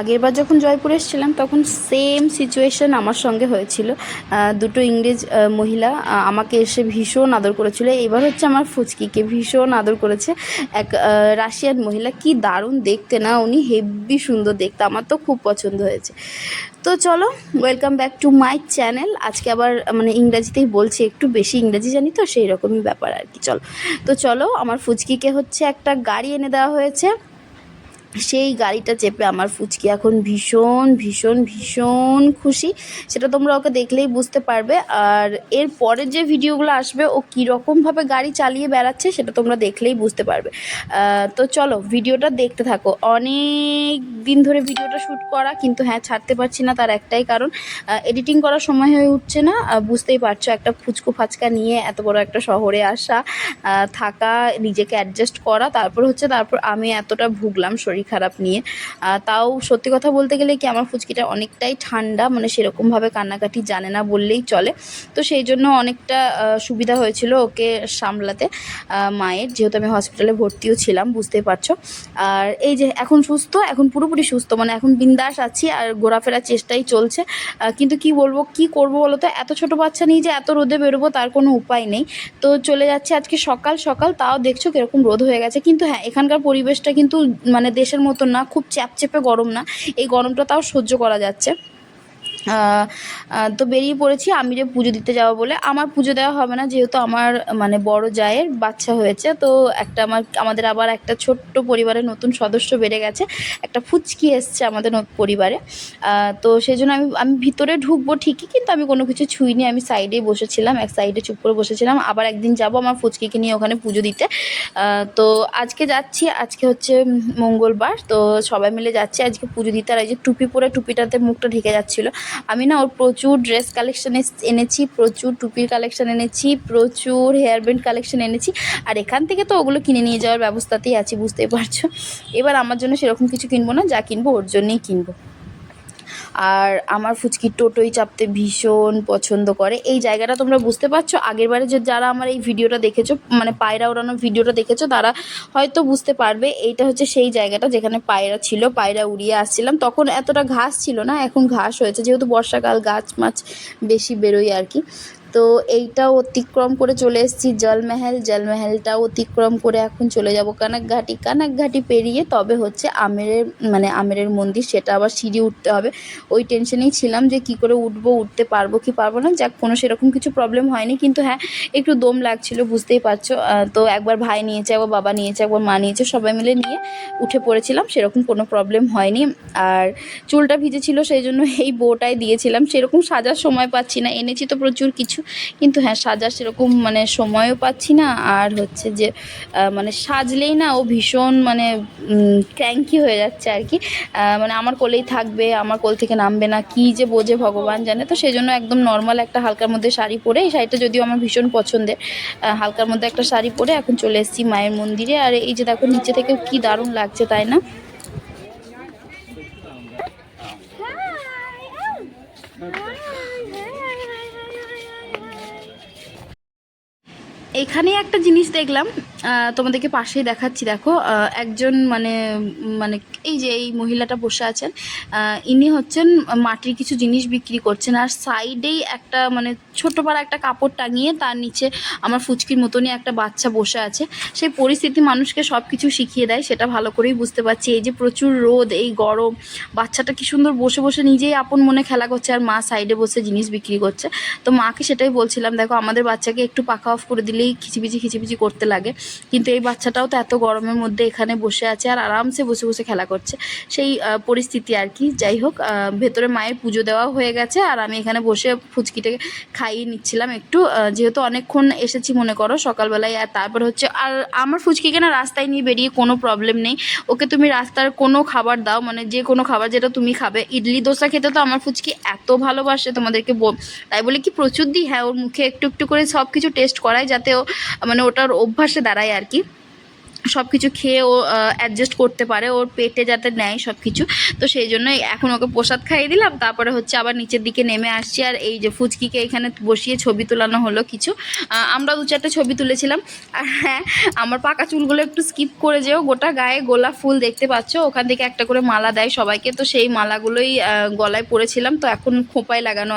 আগেরবার যখন জয়পুর এসেছিলাম, তখন সেম সিচুয়েশন আমার সঙ্গে হয়েছিল। দুটো ইংরেজ মহিলা আমাকে এসে ভীষণ আদর করেছিল। এবার হচ্ছে আমার ফুচকিকে ভীষণ আদর করেছে। এক রাশিয়ান মহিলা, কি দারুণ দেখতে না? উনি হেভি সুন্দর দেখতে, আমার তো খুব পছন্দ হয়েছে। তো চলো welcome back to my channel আজকে আবার মানে ইংরাজিতেই বলছি, একটু বেশি ইংরাজি জানি তো সেই রকমই ব্যাপার আর কি। চলো, তো চলো, আমার ফুচকিকে হচ্ছে একটা গাড়ি এনে দেওয়া হয়েছে। সেই গাড়িটা চেপে আমার ফুচকি এখন ভীষণ ভীষণ ভীষণ খুশি। সেটা তোমরা ওকে দেখলেই বুঝতে পারবে। আর এর পরের যে ভিডিওগুলো আসবে, ও কীরকমভাবে গাড়ি চালিয়ে বেড়াচ্ছে, সেটা তোমরা দেখলেই বুঝতে পারবে। তো চলো, ভিডিওটা দেখতে থাকো। অনেক দিন ধরে ভিডিওটা শ্যুট করা, কিন্তু হ্যাঁ ছাড়তে পারছি না তার একটাই কারণ এডিটিং করার সময় হয়ে উঠছে না। বুঝতেই পারছ, একটা ফুচকো ফাচকা নিয়ে এত বড় একটা শহরে আসা থাকা, নিজেকে অ্যাডজাস্ট করা, তারপর হচ্ছে, তারপর আমি এতটা ভুগলাম শরীর খারাপ নিয়ে। তাও সত্যি কথা বলতে গেলে কি আমার ফুচকিটা অনেকটাই ঠান্ডা মানে সেরকমভাবে কান্নাকাটি জানে না বললেই চলে। তো সেই জন্য অনেকটা সুবিধা হয়েছিল ওকে সামলাতে। মায়ের, যেহেতু আমি হসপিটালে ভর্তিও ছিলাম, বুঝতেই পারছ। আর এই যে এখন সুস্থ, এখন পুরোপুরি সুস্থ মানে এখন বিন্দাস আছি আর ঘোরাফেরার চেষ্টাই চলছে। কিন্তু কি বলব, কি করব বলো তো এত ছোট বাচ্চা নিয়ে যে এত রোদে বেরোবো তার কোনো উপায় নেই। তো চলে যাচ্ছে আজকে সকাল সকাল। তাও দেখছ কীরকম রোদ হয়ে গেছে। কিন্তু হ্যাঁ এখানকার পরিবেশটা কিন্তু মানে দেশের মতন না খুব চ্যাপচেপে গরম না। এই গরমটা তাও সহ্য করা যাচ্ছে। তো বেরিয়ে পড়েছি, আমি যে পুজো দিতে যাব বলে। আমার পুজো দেওয়া হবে না, যেহেতু আমার মানে বড় জায়ের বাচ্চা হয়েছে, তো একটা আমার, আমাদের আবার একটা ছোট্ট পরিবারের নতুন সদস্য বেড়ে গেছে, একটা ফুচকি এসছে আমাদের পরিবারে। তো সেই জন্য আমি আমি ভিতরে ঢুকবো ঠিকই, কিন্তু আমি কোনো কিছু ছুঁইনি, আমি সাইডেই বসেছিলাম, এক সাইডে চুপ করে বসেছিলাম। আবার একদিন যাব আমার ফুচকিকে নিয়ে ওখানে পুজো দিতে। তো আজকে যাচ্ছি, আজকে হচ্ছে মঙ্গলবার, তো সবাই মিলে যাচ্ছি। আজকে পুজো দিতে, আর এই যে টুপি পরে টুপিটাতে মুখটা ঢেকে যাচ্ছিল। আমি না ওর প্রচুর ড্রেস কালেকশন এনেছি, প্রচুর টুপির কালেকশন এনেছি, প্রচুর হেয়ার ব্যান্ড কালেকশন এনেছি। আর এখান থেকে তো ওগুলো কিনে নিয়ে যাওয়ার ব্যবস্থাতেই আছি, বুঝতেই পারছ। এবার আমার জন্য সেরকম কিছু কিনবো না, যা কিনবো ওর জন্যেই কিনবো। আর আমার ফুচকি টোটোই চাপতে ভীষণ পছন্দ করে। এই জায়গাটা তোমরা বুঝতে পারছ। আগের বারে যে যারা আমার এই ভিডিওটা দেখেছ মানে পায়রা উড়ানোর ভিডিওটা দেখেছ, তারা হয়তো বুঝতে পারবে। এইটা হচ্ছে সেই জায়গাটা যেখানে পায়রা ছিল, পায়রা উড়িয়ে আসছিলাম। তখন এতটা ঘাস ছিল না, এখন ঘাস হয়েছে। যেহেতু বর্ষাকাল, গাছ মাছ বেশি বেরোয় আর কি। তো এইটাও অতিক্রম করে চলে এসেছি জলমহল। জলমহলটাও অতিক্রম করে এখন চলে যাব কানাকঘাটি। কানাকঘাটি পেরিয়ে তবে হচ্ছে আমেরের মানে আমেরের মন্দির, সেটা আবার সিঁড়ি উঠতে হবে। ওই টেনশনেই ছিলাম যে কি করে উঠবো, উঠতে পারব কি পারব না। যাক, কোনো সেরকম কিছু প্রবলেম হয়নি। কিন্তু হ্যাঁ একটু দম লাগছিল, বুঝতেই পারছ। তো একবার ভাই নিয়েছে, একবার বাবা নিয়েছে, একবার মা নিয়েছে, সবাই মিলে নিয়ে উঠে পড়েছিলাম। সেরকম কোনো প্রবলেম হয়নি। আর চুলটা ভিজেছিল, সেই জন্য এই বউটাই দিয়েছিলাম। সেরকম সাজার সময় পাচ্ছি না। এনেছি তো প্রচুর কিছু। কিন্তু হ্যাঁ সাজার সেরকম মানে সময়ও পাচ্ছি না আর হচ্ছে যে মানে সাজলেই না ও ভীষণ মানে ক্র্যাঙ্কি হয়ে যাচ্ছে আর কি মানে আমার কোলেই থাকবে আমার কোল থেকে নামবে না কি যে বোঝে ভগবান জানে তো সেই জন্য একদম নর্মাল একটা হালকার মধ্যে শাড়ি পরে এই শাড়িটা যদিও আমার ভীষণ পছন্দের হালকার মধ্যে একটা শাড়ি পরে এখন চলে এসেছি মায়ের মন্দিরে আর এই যে দেখো নিচে থেকে কি দারুণ লাগছে তাই না এখানে একটা জিনিস দেখলাম তোমাদেরকে পাশেই দেখাচ্ছি, দেখো একজন মানে মানে এই যে এই মহিলাটা বসে আছেন ইনি হচ্ছেন মাটির কিছু জিনিস বিক্রি করছেন, আর সাইডেই একটা মানে ছোট পাড়া একটা কাপড় টাঙিয়ে তার নিচে আমার ফুচকির মতনই একটা বাচ্চা বসে আছে। সেই পরিস্থিতি মানুষকে সব কিছু শিখিয়ে দেয়, সেটা ভালো করেই বুঝতে পারছি। এই যে প্রচুর রোদ, এই গরম, বাচ্চাটা কি সুন্দর বসে বসে নিজেই আপন মনে খেলা করছে, আর মা সাইডে বসে জিনিস বিক্রি করছে। তো মাকে সেটাই বলছিলাম, দেখো, আমাদের বাচ্চাকে একটু পাখা অফ করে দিলেই খিচিবিচি খিচিবিচি করতে লাগে। কিন্তু এই বাচ্চাটাও তো এত গরমের মধ্যে এখানে বসে আছে আর আরামসে বসে বসে খেলা করছে। সেই পরিস্থিতি আর কি। যাই হোক ভেতরে মায়ের পুজো দেওয়া হয়ে গেছে আর আমি এখানে বসে ফুচকিটাকে খাইয়ে নিচ্ছিলাম একটু। যেহেতু অনেকক্ষণ এসেছি মনে করো সকালবেলায় আর তারপর হচ্ছে, আর আমার ফুচকিকে না রাস্তায় নিয়ে বেরিয়ে কোনো প্রবলেম নেই। ওকে তুমি রাস্তার কোনো খাবার দাও মানে যে কোনো খাবার যেটা তুমি খাবে। ইডলি, দোসা খেতে তো আমার ফুচকি এত ভালোবাসে তোমাদেরকে তাই বলে কি প্রচুর দিই? হ্যাঁ ওর মুখে একটু একটু করে সব কিছু টেস্ট করাই যাতে ও মানে ওটার অভ্যাসে দাঁড়ায় আর কি। সব কিছু খেয়ে ও অ্যাডজাস্ট করতে পারে, ওর পেটে যাতে নেয় সব কিছু তো সেই জন্যই এখন ওকে প্রসাদ খাইয়ে দিলাম, তারপরে হচ্ছে আবার নিচের দিকে নেমে আসছি। আর এই যে ফুচকিকে এখানে বসিয়ে ছবি তোলানো হলো কিছু। আমরা দু চারটে ছবি তুলেছিলাম। আর হ্যাঁ আমার পাকা চুলগুলো একটু স্কিপ করে যেও। গোটা গায়ে গোলাপ ফুল দেখতে পাচ্ছ? ওখান থেকে একটা করে মালা দেয় সবাইকে। তো সেই মালাগুলোই গলায় পরেছিলাম। তো এখন খোঁপায় লাগানো